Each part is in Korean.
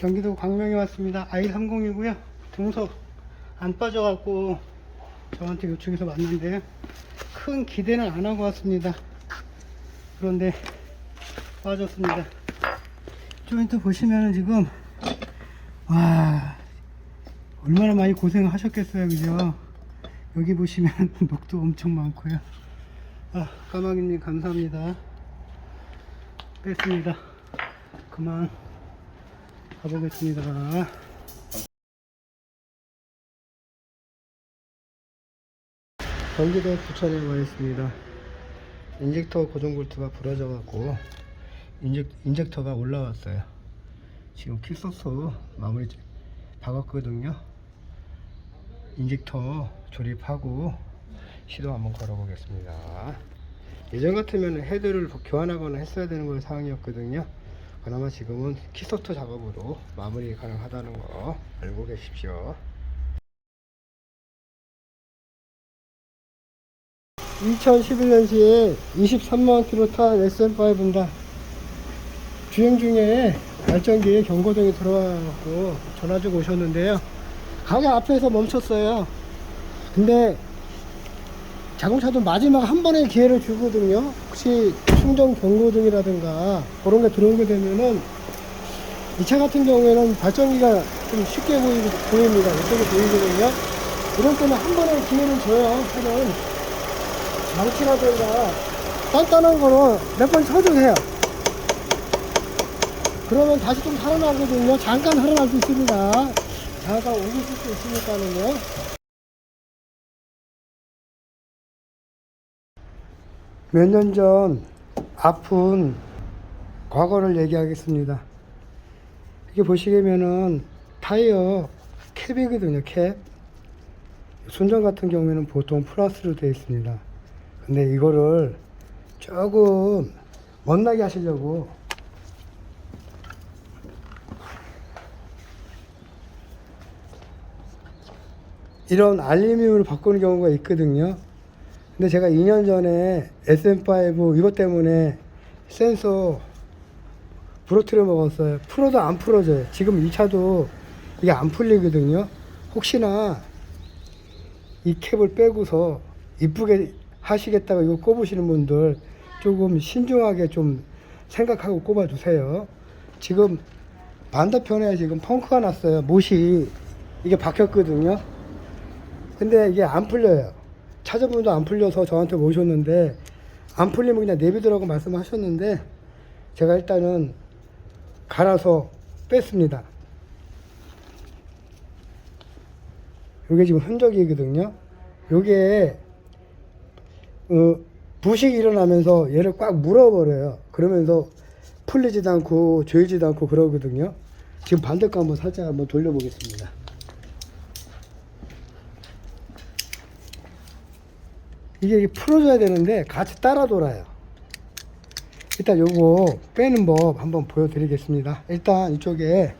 경기도 광명에 왔습니다. i30이고요. 등속 안 빠져갖고 저한테 요청해서 왔는데 큰 기대는 안 하고 왔습니다. 그런데 빠졌습니다. 조인트 보시면은 지금 와 얼마나 많이 고생을 하셨겠어요, 그죠? 여기 보시면 녹도 엄청 많고요. 아 까마귀님 감사합니다. 뺐습니다. 그만 가보겠습니다. 경기도 부천에 와 있습니다. 인젝터 고정 볼트가 부러져 갖고 인젝, 인젝터가 올라왔어요. 지금 킬소스 마무리 박았거든요. 인젝터 조립하고 시도 한번 걸어보겠습니다. 예전 같으면 헤드를 교환하거나 했어야 되는 건 상황이었거든요. 그나마 지금은 키소트 작업으로 마무리 가능하다는 거 알고 계십시오. 2011년식에 23만 킬로 탄 SM5입니다. 주행 중에 발전기에 경고등이 들어와갖고 전화 주고 오셨는데요. 가게 앞에서 멈췄어요. 근데 자동차도 마지막 한 번의 기회를 주거든요. 혹시 충전 경고등이라든가 그런 게 들어오게 되면은 이 차 같은 경우에는 발전기가 좀 쉽게 보이, 보입니다. 이쪽에 보이거든요. 이런 때는 한 번의 기회를 줘요. 차는 망치라든가 단단한 거는 몇 번 쳐주세요. 그러면 다시 좀 살아나거든요. 잠깐 살아날 수 있습니다. 잠깐 오실 수 있으니까는요. 몇 년 전 아픈 과거를 얘기하겠습니다. 이렇게 보시면은 타이어 캡이거든요, 캡. 순정 같은 경우에는 보통 플러스로 되어 있습니다. 근데 이거를 조금 멋나게 하시려고 이런 알루미늄으로 바꾸는 경우가 있거든요. 근데 제가 2년 전에 SM5 이것 때문에 센서 부러뜨려 먹었어요. 풀어도 안 풀어져요. 지금 이 차도 이게 안 풀리거든요. 혹시나 이 캡을 빼고서 이쁘게 하시겠다고 이거 꼽으시는 분들 조금 신중하게 좀 생각하고 꼽아주세요. 지금 반대편에 지금 펑크가 났어요. 못이 이게 박혔거든요. 근데 이게 안 풀려요. 차저분도 안 풀려서 저한테 오셨는데 안 풀리면 그냥 내비두라고 말씀하셨는데 제가 일단은 갈아서 뺐습니다. 요게 지금 흔적이거든요. 요게 어, 부식이 일어나면서 얘를 꽉 물어버려요. 그러면서 풀리지도 않고 조이지도 않고 그러거든요. 지금 반대거 한번 살짝 한번 돌려보겠습니다. 이게 풀어줘야 되는데 같이 따라 돌아요. 일단 요거 빼는 법 한번 보여드리겠습니다. 일단 이쪽에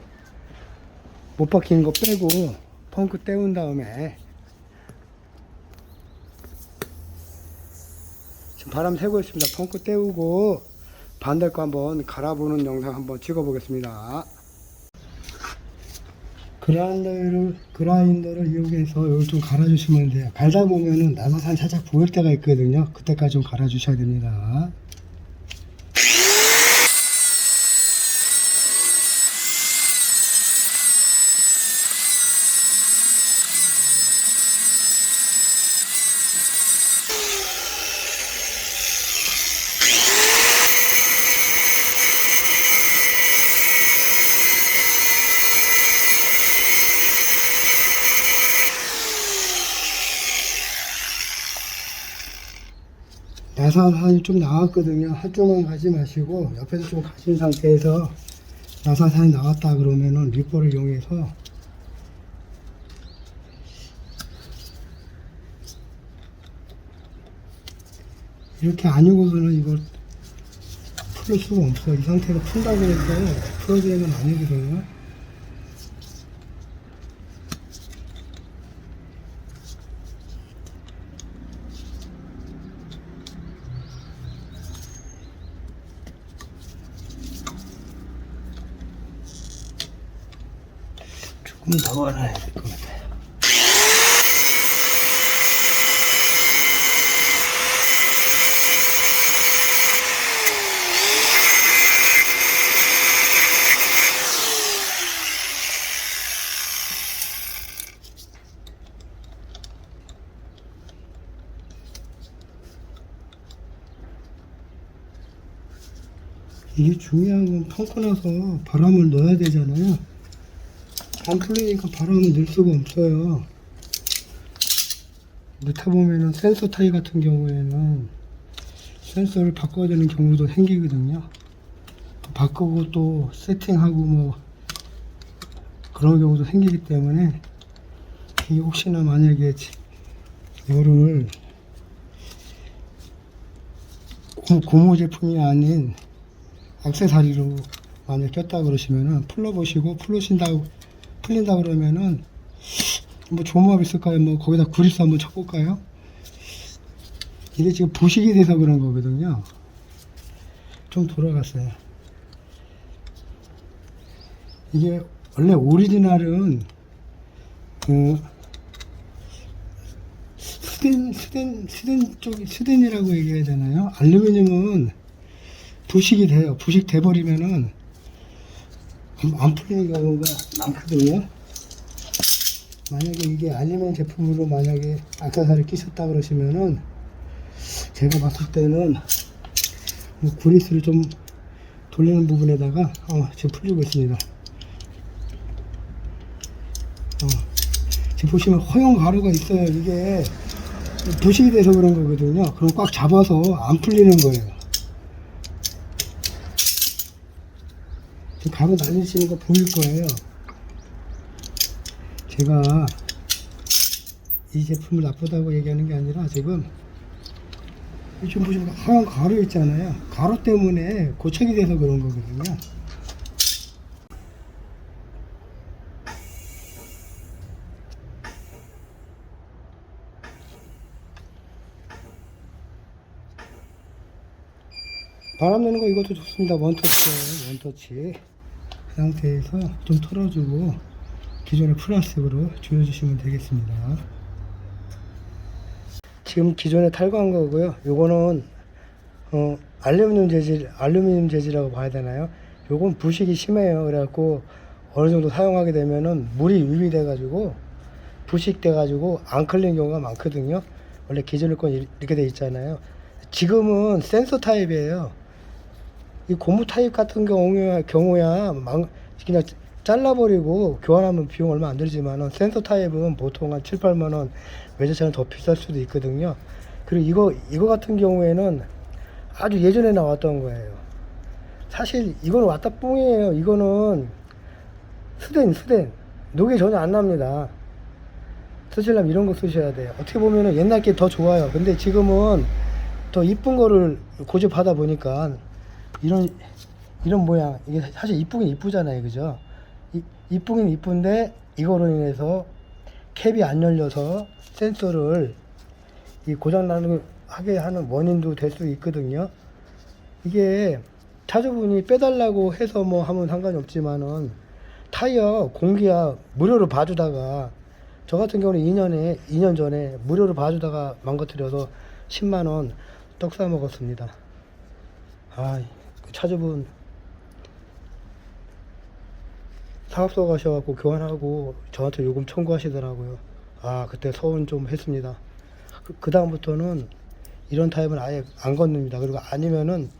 못 박히는 거 빼고 펑크 떼운 다음에 지금 바람 새고 있습니다. 펑크 떼우고 반대 거 한번 갈아보는 영상 한번 찍어 보겠습니다. 그라인더를, 그라인더를 이용해서 이걸 좀 갈아주시면 돼요. 갈다 보면은 나사산 살짝 보일 때가 있거든요. 그때까지 좀 갈아주셔야 됩니다. 나사산이 좀 나왔거든요. 한쪽만 가지 마시고 옆에서 좀 가신 상태에서 나사산이 나왔다 그러면은 리퍼를 이용해서 이렇게 아니고서는 이걸 풀 수가 없어. 이 상태로 푼다고 해서 풀어지는 건 아니거든요. 더 갈아야 될 것 같아요. 이게 중요한 건 펑크 나서 바람을 넣어야 되잖아요. 안 풀리니까 바람을 넣을 수가 없어요. 넣다 보면은 센서 타이 같은 경우에는 센서를 바꿔야 되는 경우도 생기거든요. 바꾸고 또 세팅하고 뭐 그런 경우도 생기기 때문에 혹시나 만약에 고- 고무 제품이 아닌 액세서리로 만약 꼈다 그러시면은 풀러보시고 풀으신다고 풀린다 그러면은 뭐 조모합 있을까요? 뭐 거기다 구리스 한번 쳐볼까요? 이게 지금 부식이 돼서 그런 거거든요. 좀 돌아갔어요. 이게 원래 오리지널은 그 스덴 스덴 스덴 쪽이 스덴이라고 얘기해야 되나요? 알루미늄은 부식이 돼요. 부식 돼 버리면은 안- 안 풀리는 경우가 많거든요. 만약에 이게 알루미늄 제품으로 만약에 악세사리 끼셨다 그러시면은 제가 봤을 때는 뭐 구리스를 좀 돌리는 부분에다가 어, 지금 풀리고 있습니다. 어, 지금 보시면 허용 가루가 있어요. 이게 부식이 돼서 그런 거거든요. 그럼 꽉 잡아서 안 풀리는 거예요. 지금 가루 날리시는 거 보일 거예요. 제가 이 제품을 나쁘다고 얘기하는 게 아니라 지금 지금 보시면 하얀 가루 있잖아요. 가루 때문에 고착이 돼서 그런 거거든요. 바람 내는 거 이것도 좋습니다. 원터치예요. 원터치. 그 상태에서 좀 털어주고 기존의 플라스틱으로 조여주시면 되겠습니다. 지금 기존에 탈거한 거고요. 요거는 어, 알루미늄 재질, 알루미늄 재질이라고 봐야 되나요? 요건 부식이 심해요. 그래갖고 어느 정도 사용하게 되면은 물이 유입돼 가지고 부식돼 가지고 안 클린 경우가 많거든요. 원래 기존의 건 이렇게 돼 있잖아요. 지금은 센서 타입이에요. 이 고무 타입 같은 경우야, 경우야 망, 그냥 잘라버리고 교환하면 비용 얼마 안 들지만은 센서 타입은 보통 한 7, 8만 원 외제차는 더 비쌀 수도 있거든요. 그리고 이거 이거 같은 경우에는 아주 예전에 나왔던 거예요. 사실 이거는 왔다 뽕이에요. 이거는 스덴 스덴 녹이 전혀 안 납니다. 쓰시려면 이런 거 쓰셔야 돼요. 어떻게 보면은 옛날 게 더 좋아요. 근데 지금은 더 이쁜 거를 고집하다 보니까 이런 이런 모양 이게 사실 이쁘긴 이쁘잖아요, 그죠? 이, 이쁘긴 이쁜데 이거로 인해서 캡이 안 열려서 센서를 이 고장 나는 하게 하는 원인도 될 수 있거든요. 이게 차주분이 빼달라고 해서 뭐 하면 상관이 없지만은 타이어 공기야 무료로 봐주다가 저 같은 경우는 2년에 2년 전에 무료로 봐주다가 망가뜨려서 10만 원 떡 사 먹었습니다. 아, 그 차주분 사업소 가셔갖고 교환하고 저한테 요금 청구하시더라고요. 아, 그때 서운 좀 했습니다. 그, 다음부터는 이런 타입은 아예 안 건넵니다. 그리고 아니면은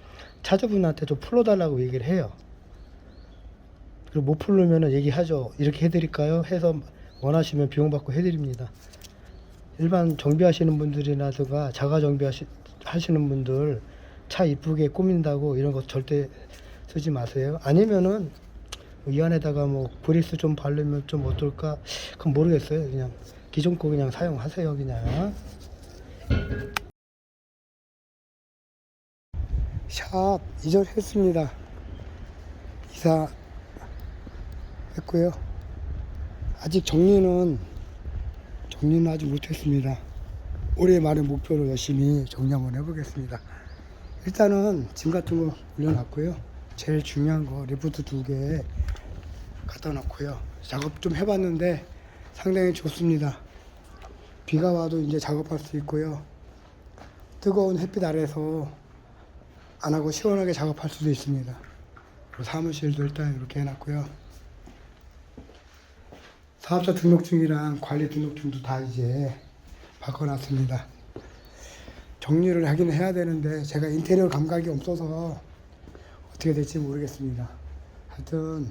차주분한테 좀 풀어달라고 얘기를 해요. 그리고 못 풀르면은 얘기하죠. 이렇게 해드릴까요? 해서 원하시면 비용 받고 해드립니다. 일반 정비하시는 분들이나든가 자가 정비하시 하시는 분들 차 이쁘게 꾸민다고 이런 거 절대 쓰지 마세요. 아니면은 이 안에다가 뭐 브리스 좀 바르면 좀 어떨까? 그건 모르겠어요. 그냥 기존 거 그냥 사용하세요. 그냥. 샵 이전했습니다. 이사 했고요. 아직 정리는 정리는 아직 못했습니다. 올해 말의 목표로 열심히 정리 한번 해보겠습니다. 일단은 짐 같은 거 올려놨고요. 제일 중요한 거 리프트 두 개 갖다 놓고요. 작업 좀 해봤는데 상당히 좋습니다. 비가 와도 이제 작업할 수 있고요. 뜨거운 햇빛 아래서 안 하고 시원하게 작업할 수도 있습니다. 사무실도 일단 이렇게 해놨고요. 사업자 등록증이랑 관리 등록증도 다 이제 바꿔놨습니다. 정리를 하긴 해야 되는데 제가 인테리어 감각이 없어서 어떻게 될지 모르겠습니다. 하여튼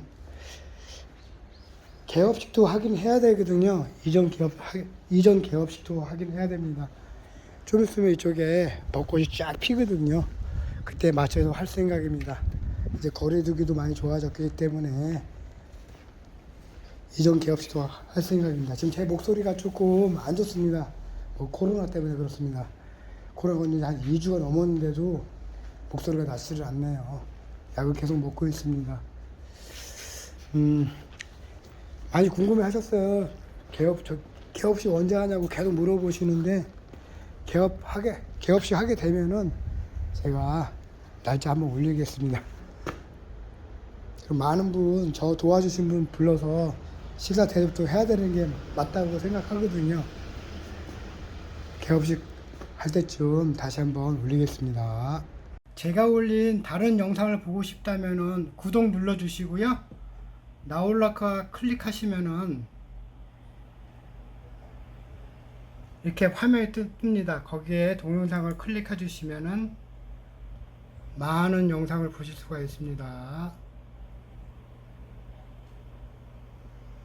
개업식도 하긴 해야 되거든요. 이전 개업 하, 이전 개업식도 하긴 해야 됩니다. 좀 있으면 이쪽에 벚꽃이 쫙 피거든요. 그때 맞춰서 할 생각입니다. 이제 거리두기도 많이 좋아졌기 때문에 이전 개업식도 할 생각입니다. 지금 제 목소리가 조금 안 좋습니다. 뭐 코로나 때문에 그렇습니다. 코로나 건지 한 2주가 넘었는데도 목소리가 낫지를 않네요. 약을 계속 먹고 있습니다. 음, 많이 궁금해 하셨어요. 개업, 저, 개업식 언제 하냐고 계속 물어보시는데, 개업하게, 개업식 하게 되면은 제가 날짜 한번 올리겠습니다. 많은 분, 저 도와주신 분 불러서 식사 대접도 해야 되는 게 맞다고 생각하거든요. 개업식 할 때쯤 다시 한번 올리겠습니다. 제가 올린 다른 영상을 보고 싶다면은 구독 눌러주시고요. 나올라카 클릭하시면은 이렇게 화면이 뜹- 뜹니다. 거기에 동영상을 클릭해 주시면은 많은 영상을 보실 수가 있습니다.